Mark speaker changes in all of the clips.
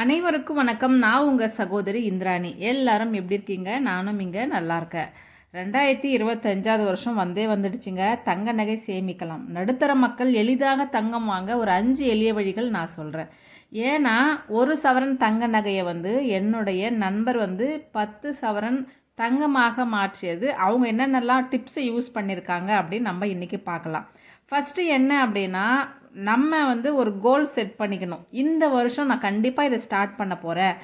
Speaker 1: அனைவருக்கும் வணக்கம். நான் உங்கள் சகோதரி இந்திராணி. எல்லாரும் எப்படி இருக்கீங்க? நானும் இங்கே நல்லா இருக்கேன். ரெண்டாயிரத்தி இருபத்தஞ்சாவது வருஷம் வந்தே வந்துடுச்சுங்க. தங்க நகை சேமிக்கலாம். நடுத்தர மக்கள் எளிதாக தங்கம் வாங்க ஒரு அஞ்சு எளிய வழிகள் நான் சொல்கிறேன் ஏன்னா ஒரு சவரன் தங்க நகையை வந்து என்னுடைய நண்பர் வந்து பத்து சவரன் தங்கமாக மாற்றியது. அவங்க என்னென்னலாம் டிப்ஸை யூஸ் பண்ணியிருக்காங்க அப்படின்னு நம்ம இன்றைக்கி பார்க்கலாம். ஃபஸ்ட்டு என்ன அப்படின்னா நம்ம வந்து ஒரு கோல் செட் பண்ணிக்கணும். இந்த வருஷம் நான் கண்டிப்பாக இதை ஸ்டார்ட் பண்ண போகிறேன்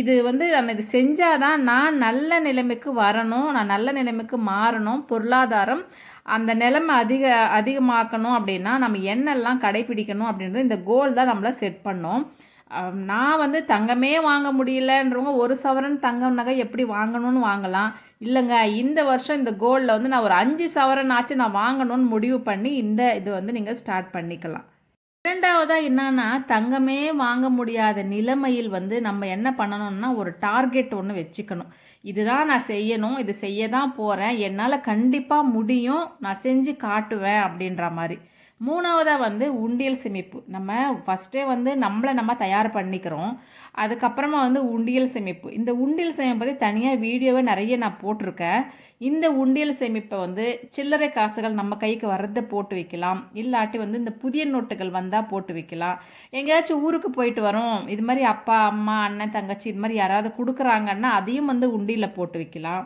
Speaker 1: இது வந்து நான் இது செஞ்சால் தான் நான் நல்ல நிலைமைக்கு வரணும் நான் நல்ல நிலைமைக்கு மாறணும் பொருளாதாரம் அந்த நிலைமை அதிக அதிகமாக்கணும் அப்படின்னா நம்ம என்னெல்லாம் கடைபிடிக்கணும் அப்படின்றது இந்த கோல் தான் நம்மளை செட் பண்ணோம். நான் வந்து தங்கமே வாங்க முடியலன்றவங்க ஒரு சவரன் தங்கம் நகை எப்படி வாங்கணும்னு வாங்கலாம். இல்லைங்க இந்த வருஷம் இந்த கோல்டில் வந்து நான் ஒரு அஞ்சு சவரன் ஆச்சு நான் வாங்கணும்னு முடிவு பண்ணி இந்த இது வந்து நீங்கள் ஸ்டார்ட் பண்ணிக்கலாம். இரண்டாவதாக என்னன்னா தங்கமே வாங்க முடியாத நிலைமையில் வந்து நம்ம என்ன பண்ணணும்னா ஒரு டார்கெட் ஒன்று வச்சுக்கணும். இதுதான் நான் செய்யணும் இது செய்ய தான் போகிறேன் என்னால் கண்டிப்பாக முடியும் நான் செஞ்சு காட்டுவேன் அப்படின்ற மாதிரி. மூணாவதாக வந்து உண்டியல் சேமிப்பு. நம்ம ஃபஸ்ட்டே வந்து நம்மளை நம்ம தயார் பண்ணிக்கிறோம். அதுக்கப்புறமா வந்து உண்டியல் சேமிப்பு. இந்த உண்டியல் சேமிப்பு பற்றி தனியாக வீடியோவை நிறைய நான் போட்டிருக்கேன். இந்த உண்டியல் சேமிப்பை வந்து சில்லறை காசுகள் நம்ம கைக்கு வர்றதை போட்டு வைக்கலாம். இல்லாட்டி வந்து இந்த புதிய நோட்டுகள் வந்தால் போட்டு வைக்கலாம். எங்கேயாச்சும் ஊருக்கு போயிட்டு வரோம். இது மாதிரி அப்பா அம்மா அண்ணன் தங்கச்சி இது மாதிரி யாராவது கொடுக்குறாங்கன்னா அதையும் வந்து உண்டியில் போட்டு வைக்கலாம்.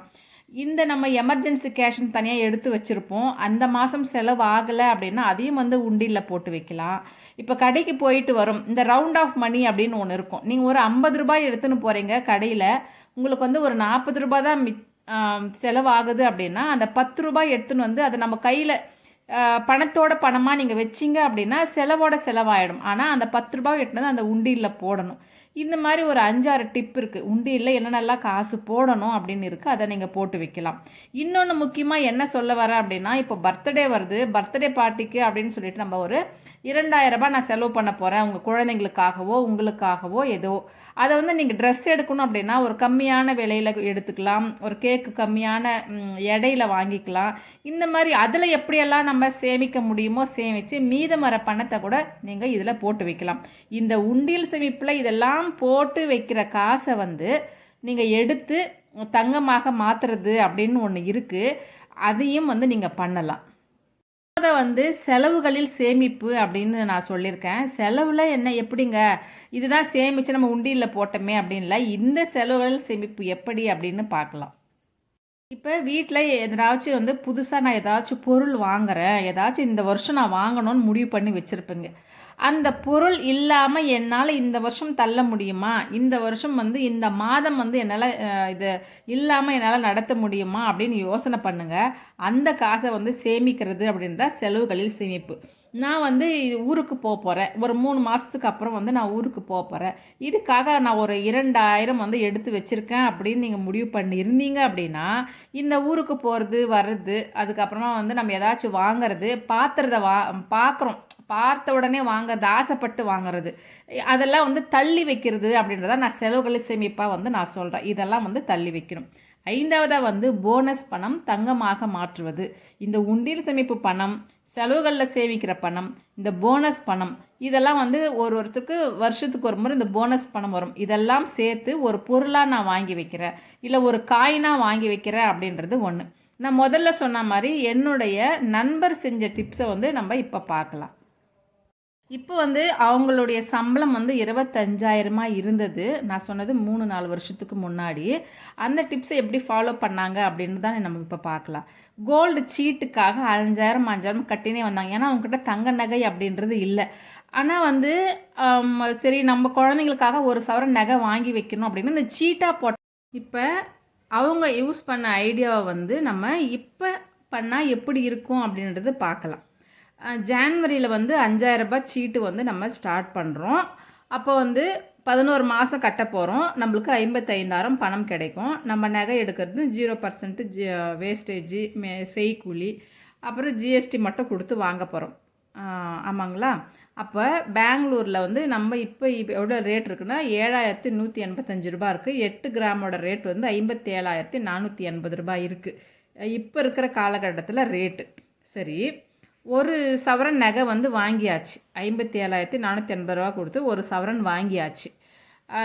Speaker 1: இந்த நம்ம எமர்ஜென்சி கேஷ்னு தனியாக எடுத்து வச்சுருப்போம். அந்த மாதம் செலவு ஆகலை அப்படின்னா அதையும் வந்து உண்டியில் போட்டு வைக்கலாம். இப்போ கடைக்கு போயிட்டு வரும். இந்த ரவுண்ட் ஆஃப் மணி அப்படின்னு ஒன்று இருக்கும். நீங்கள் ஒரு ஐம்பது ரூபாய் எடுத்துன்னு போகிறீங்க கடையில். உங்களுக்கு வந்து ஒரு நாற்பது ரூபாய் தான் மி செலவாகுது அப்படின்னா அந்த பத்து ரூபாய் எடுத்துன்னு வந்து அதை நம்ம கையில் பணத்தோட பணமாக நீங்கள் வச்சிங்க அப்படின்னா செலவோட செலவாயிடும். ஆனால் அந்த பத்து ரூபாய் எட்டுனது அந்த உண்டியில் போடணும். இந்த மாதிரி ஒரு அஞ்சாறு டிப் இருக்குது உண்டியில் என்னென்னலாம் காசு போடணும் அப்படின்னு இருக்குது அதை நீங்கள் போட்டு வைக்கலாம். இன்னொன்று முக்கியமாக என்ன சொல்ல வரேன் அப்படின்னா இப்போ பர்த்டே வருது பர்த்டே பார்ட்டிக்கு அப்படின்னு சொல்லிட்டு நம்ம ஒரு இரண்டாயிரம் ரூபாய் நான் செலவு பண்ண போகிறேன் உங்கள் குழந்தைங்களுக்காகவோ உங்களுக்காகவோ ஏதோ. அதை வந்து நீங்கள் ட்ரெஸ் எடுக்கணும் அப்படின்னா ஒரு கம்மியான விலையில் எடுத்துக்கலாம் ஒரு கேக்கு கம்மியான எடையில் எடையில வாங்கிக்கலாம். இந்த மாதிரி அதில் எப்படியெல்லாம் நம்ம சேமிக்க முடியுமோ சேமித்து மீதம் வர பணத்தை கூட நீங்கள் இதில் போட்டு வைக்கலாம். இந்த உண்டியல் சேமிப்பில் இதெல்லாம் போட்டு வைக்கிற காசை வந்து நீங்கள் எடுத்து தங்கமாக மாற்றுறது அப்படின்னு ஒன்று இருக்குது அதையும் வந்து நீங்கள் பண்ணலாம். அதை வந்து செலவுகளில் சேமிப்பு அப்படின்னு நான் சொல்லியிருக்கேன். செலவில் என்ன எப்படிங்க? இதுதான் சேமித்து நம்ம உண்டியில் போட்டோமே அப்படின்ல இந்த செலவுகளில் சேமிப்பு எப்படி அப்படின்னு பார்க்கலாம். இப்போ வீட்டில் எதாச்சும் வந்து புதுசாக நான் ஏதாச்சும் பொருள் வாங்குறேன். ஏதாச்சும் இந்த வருஷம் நான் வாங்கணும்னு முடிவு பண்ணி வச்சுருப்பேங்க. அந்த பொருள் இல்லாமல் என்னால் இந்த வருஷம் தள்ள முடியுமா? இந்த வருஷம் வந்து இந்த மாதம் வந்து என்னால் இது இல்லாமல் என்னால் நடத்த முடியுமா? அப்படின்னு யோசனை பண்ணுங்கள் அந்த காசை வந்து சேமிக்கிறது அப்படின்றத செலவுகளில் சேமிப்பு. நான் வந்து ஊருக்கு போக போகிறேன் ஒரு மூணு மாதத்துக்கு அப்புறம் வந்து நான் ஊருக்கு போக போகிறேன் இதுக்காக நான் ஒரு இரண்டாயிரம் வந்து எடுத்து வச்சுருக்கேன் அப்படின்னு நீங்கள் முடிவு பண்ணியிருந்தீங்க அப்படின்னா இந்த ஊருக்கு போகிறது வர்றது அதுக்கப்புறமா வந்து நம்ம ஏதாச்சும் வாங்குறது பாத்திரத்தை வா பார்க்குறோம் பார்த்த உடனே வாங்க ஆசைப்பட்டு வாங்குறது. அதெல்லாம் வந்து தள்ளி வைக்கிறது அப்படின்றத நான் செலவுகளை சேமிப்பாக வந்து நான் சொல்கிறேன் இதெல்லாம் வந்து தள்ளி வைக்கணும். ஐந்தாவதாக வந்து போனஸ் பணம் தங்கமாக மாற்றுவது. இந்த உண்டியல் சேமிப்பு பணம் செலவுகளில் சேமிக்கிற பணம் இந்த போனஸ் பணம் இதெல்லாம் வந்து ஒரு ஒருத்தருக்கு வருஷத்துக்கு ஒரு முறை இந்த போனஸ் பணம் வரும். இதெல்லாம் சேர்த்து ஒரு பொருளாக நான் வாங்கி வைக்கிறேன். இல்லை ஒரு காயினாக வாங்கி வைக்கிறேன் அப்படின்றது ஒன்று நான் முதல்ல சொன்ன மாதிரி என்னுடைய நண்பர் செஞ்ச டிப்ஸை வந்து நம்ம இப்போ பார்க்கலாம். இப்போ வந்து அவங்களுடைய சம்பளம் வந்து இருபத்தஞ்சாயிரமா இருந்தது. நான் சொன்னது மூணு நாலு வருஷத்துக்கு முன்னாடி. அந்த டிப்ஸை எப்படி ஃபாலோ பண்ணாங்க அப்படின்னு தான் நம்ம இப்போ பார்க்கலாம். கோல்டு சீட்டுக்காக அஞ்சாயிரம் அஞ்சாயிரம் கட்டினே வந்தாங்க. ஏன்னா அவங்ககிட்ட தங்க நகை அப்படின்றது இல்லை. ஆனால் வந்து சரி நம்ம குழந்தைங்களுக்காக ஒரு சவர நகை வாங்கி வைக்கணும் அப்படின்னு இந்த சீட்டாக போட்ட இப்போ அவங்க யூஸ் பண்ண ஐடியாவை வந்து நம்ம இப்போ பண்ணால் எப்படி இருக்கும் அப்படின்றது பார்க்கலாம். ஜான்வரியில் வந்து அஞ்சாயிரம் ரூபாய் சீட்டு வந்து நம்ம ஸ்டார்ட் பண்ணுறோம் அப்போ வந்து பதினோரு மாதம் கட்ட போகிறோம் நம்மளுக்கு ஐம்பத்தைந்தாயிரம் பணம் கிடைக்கும். நம்ம நகை எடுக்கிறது ஜீரோ பர்சன்ட்டு ஜி வேஸ்டேஜி மே செய்கூலி அப்புறம் ஜிஎஸ்டி மட்டும் கொடுத்து வாங்க போகிறோம் ஆமாங்களா? அப்போ பெங்களூரில் வந்து நம்ம இப்போ இப்போ எவ்வளோ ரேட் இருக்குன்னா ஏழாயிரத்தி நூற்றி எண்பத்தஞ்சு ரூபாய் இருக்குது எட்டு கிராமோட ரேட் வந்து ஐம்பத்தி ஏழாயிரத்தி நானூற்றி எண்பது ரூபாய் இருக்குது இப்போ இருக்கிற காலகட்டத்தில் ரேட்டு. சரி. ஒரு சவரன் நகை வந்து வாங்கியாச்சு. ஐம்பத்தி ஏழாயிரத்தி நானூற்றி எண்பது ரூபா கொடுத்து ஒரு சவரன் வாங்கியாச்சு.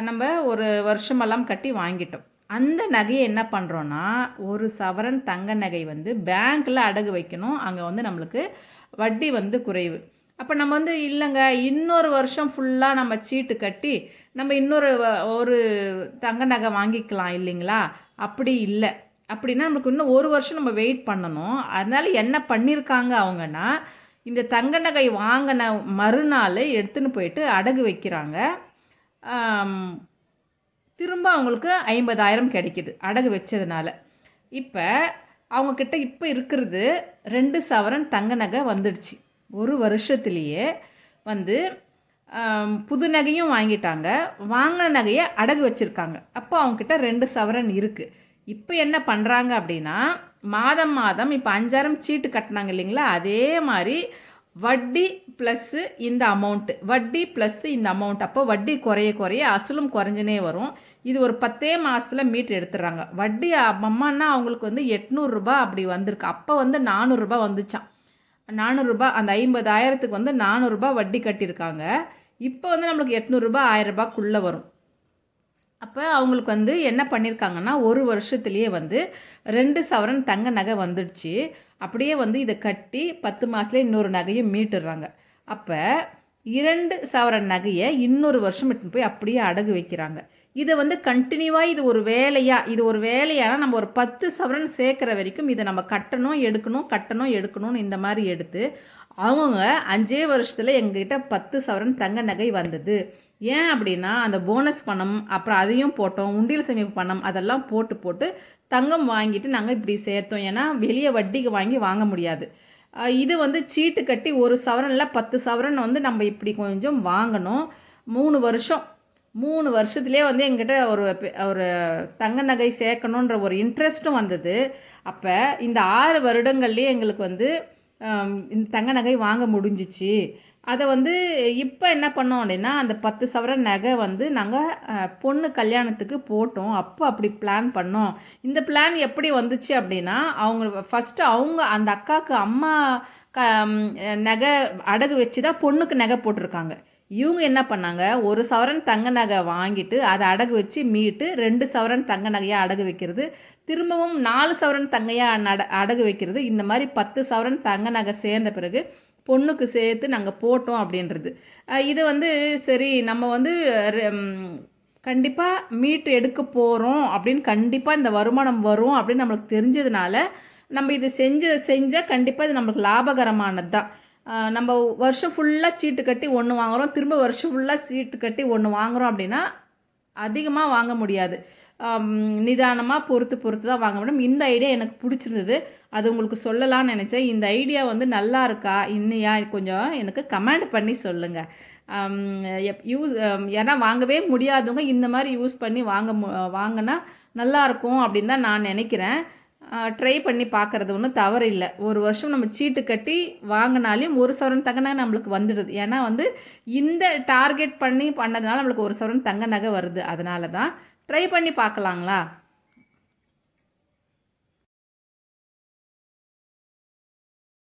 Speaker 1: நம்ம ஒரு வருஷமெல்லாம் கட்டி வாங்கிட்டோம். அந்த நகையை என்ன பண்ணுறோன்னா ஒரு சவரன் தங்க நகை வந்து பேங்க்கில் அடகு வைக்கணும். அங்கே வந்து நம்மளுக்கு வட்டி வந்து குறைவு. அப்போ நம்ம வந்து இல்லைங்க இன்னொரு வருஷம் ஃபுல்லாக நம்ம சீட்டு கட்டி நம்ம இன்னொரு ஒரு தங்க நகை வாங்கிக்கலாம் இல்லைங்களா? அப்படி இல்லை. அப்படின்னா நம்மளுக்கு இன்னும் ஒரு வருஷம் நம்ம வெயிட் பண்ணணும். அதனால என்ன பண்ணியிருக்காங்க அவங்கன்னா இந்த தங்க நகை வாங்கின மறுநாள் எடுத்துன்னு போயிட்டு அடகு வைக்கிறாங்க. திரும்ப அவங்களுக்கு ஐம்பதாயிரம் கிடைக்கிது அடகு வச்சதுனால. இப்போ அவங்கக்கிட்ட இப்போ இருக்கிறது ரெண்டு சவரன் தங்க நகை வந்துடுச்சு. ஒரு வருஷத்துலேயே வந்து புது நகையும் வாங்கிட்டாங்க. வாங்கின நகையை அடகு வச்சுருக்காங்க. அப்போ அவங்கக்கிட்ட ரெண்டு சவரன் இருக்குது இப்போ என்ன பண்ணுறாங்க அப்படின்னா மாதம் மாதம் இப்போ அஞ்சாயிரம் சீட்டு கட்டினாங்க இல்லைங்களா? அதே மாதிரி வட்டி ப்ளஸ்ஸு இந்த அமௌண்ட்டு வட்டி ப்ளஸ்ஸு இந்த அமௌண்ட் அப்போ வட்டி குறைய குறைய அசலும் குறைஞ்சினே வரும். இது ஒரு பத்தே மாதத்தில் மீட் எடுத்துடுறாங்க. வட்டி அம்மான்னா அவங்களுக்கு வந்து எட்நூறுரூபா அப்படி வந்திருக்கு. அப்போ வந்து நானூறுரூபா வந்துச்சான் நானூறுரூபா அந்த ஐம்பதாயிரத்துக்கு வந்து நானூறுரூபா வட்டி கட்டியிருக்காங்க. இப்போ வந்து நம்மளுக்கு எட்நூறுரூபா ஆயிரரூபாக்குள்ளே வரும். அப்போ அவங்களுக்கு வந்து என்ன பண்ணியிருக்காங்கன்னா ஒரு வருஷத்துலேயே வந்து ரெண்டு சவரன் தங்க நகை வந்துடுச்சு. அப்படியே வந்து இதை கட்டி பத்து மாதத்துல இன்னொரு நகையும் மீட்டுடுறாங்க அப்போ இரண்டு சவரன் நகையை இன்னொரு வருஷம் எடுத்துன்னு போய் அப்படியே அடகு வைக்கிறாங்க. இதை வந்து கண்டினியூவாக இது ஒரு வேலையாக இது ஒரு வேலையானா நம்ம ஒரு பத்து சவரன் சேர்க்குற வரைக்கும் இதை நம்ம கட்டணும் எடுக்கணும் கட்டணும் எடுக்கணும்னு இந்த மாதிரி எடுத்து அவங்க அஞ்சே வருஷத்தில் எங்ககிட்ட பத்து சவரன் தங்க நகை வந்தது. ஏன் அப்படின்னா அந்த போனஸ் பணம் அப்புறம் அதையும் போட்டோம் உண்டியல் சேமிப்பு பணம் அதெல்லாம் போட்டு போட்டு தங்கம் வாங்கிட்டு நாங்கள் இப்படி சேர்த்தோம். ஏன்னா வெளியே வட்டிக்கு வாங்கி வாங்க முடியாது. இது வந்து சீட்டு கட்டி ஒரு சவரனில் பத்து சவரன் வந்து நம்ம இப்படி கொஞ்சம் வாங்கணும். மூணு வருஷம். மூணு வருஷத்துலேயே வந்து எங்கிட்ட ஒரு பெ- ஒரு தங்க நகை சேர்க்கணுன்ற ஒரு இன்ட்ரெஸ்ட்டும் வந்தது. அப்போ இந்த ஆறு வருடங்கள்லேயே எங்களுக்கு வந்து இந்த தங்க நகை வாங்க முடிஞ்சிச்சு. அதை வந்து இப்போ என்ன பண்ணோம் அப்படின்னா அந்த பத்து சவர நகை வந்து நாங்கள் பொண்ணு கல்யாணத்துக்கு போட்டோம். அப்போ அப்படி பிளான் பண்ணோம். இந்த பிளான் எப்படி வந்துச்சு அப்படின்னா அவங்க ஃபஸ்ட்டு அவங்க அந்த அக்காவுக்கு அம்மா க நகை அடகு வச்சு தான் பொண்ணுக்கு நகை போட்டிருக்காங்க. இவங்க என்ன பண்ணாங்க? ஒரு சவரன் தங்க நகை வாங்கிட்டு அதை அடகு வச்சு மீட்டு ரெண்டு சவரன் தங்க நகையாக அடகு வைக்கிறது. திரும்பவும் நாலு சவரன் தங்கையாக நட அடகு வைக்கிறது. இந்த மாதிரி பத்து சவரன் தங்க நகை சேர்ந்த பிறகு பொண்ணுக்கு சேர்த்து நாங்கள் போட்டோம் அப்படின்றது. இது வந்து சரி நம்ம வந்து கண்டிப்பாக மீட்டு எடுக்க போகிறோம் அப்படின்னு கண்டிப்பாக இந்த வருமானம் வரும் அப்படின்னு நம்மளுக்கு தெரிஞ்சதுனால நம்ம இது செஞ்சு செஞ்சால் கண்டிப்பாக இது நம்மளுக்கு லாபகரமானது தான் நம்ம வருஷம் ஃபுல்லாக சீட்டு கட்டி ஒன்று வாங்குகிறோம் திரும்ப வருஷம் ஃபுல்லாக சீட்டு கட்டி ஒன்று வாங்குகிறோம் அப்படின்னா அதிகமாக வாங்க முடியாது. நிதானமாக பொறுத்து பொறுத்து தான் வாங்க முடியும். இந்த ஐடியா எனக்கு பிடிச்சிருந்தது. அது உங்களுக்கு சொல்லலாம்னு நினச்சேன். இந்த ஐடியா வந்து நல்லா இருக்கா இன்னையா கொஞ்சம் எனக்கு கமெண்ட் பண்ணி சொல்லுங்கள் யூஸ் ஏன்னா வாங்கவே முடியாதவங்க இந்த மாதிரி யூஸ் பண்ணி வாங்க மு வாங்கினா நல்லாயிருக்கும் அப்படின்னு தான் நான் நினைக்கிறேன். ட்ரை பண்ணி பார்க்குறது ஒன்றும் தவறு இல்லை. ஒரு வருஷம் நம்ம சீட்டு கட்டி வாங்கினாலையும் ஒரு சவரன் தங்க நகை நம்மளுக்கு வந்துடுது. ஏன்னா வந்து இந்த டார்கெட் பண்ணி பண்ணதுனால நம்மளுக்கு ஒரு சவரன் தங்க நகை வருது. அதனால தான் ட்ரை பண்ணி பார்க்கலாங்களா?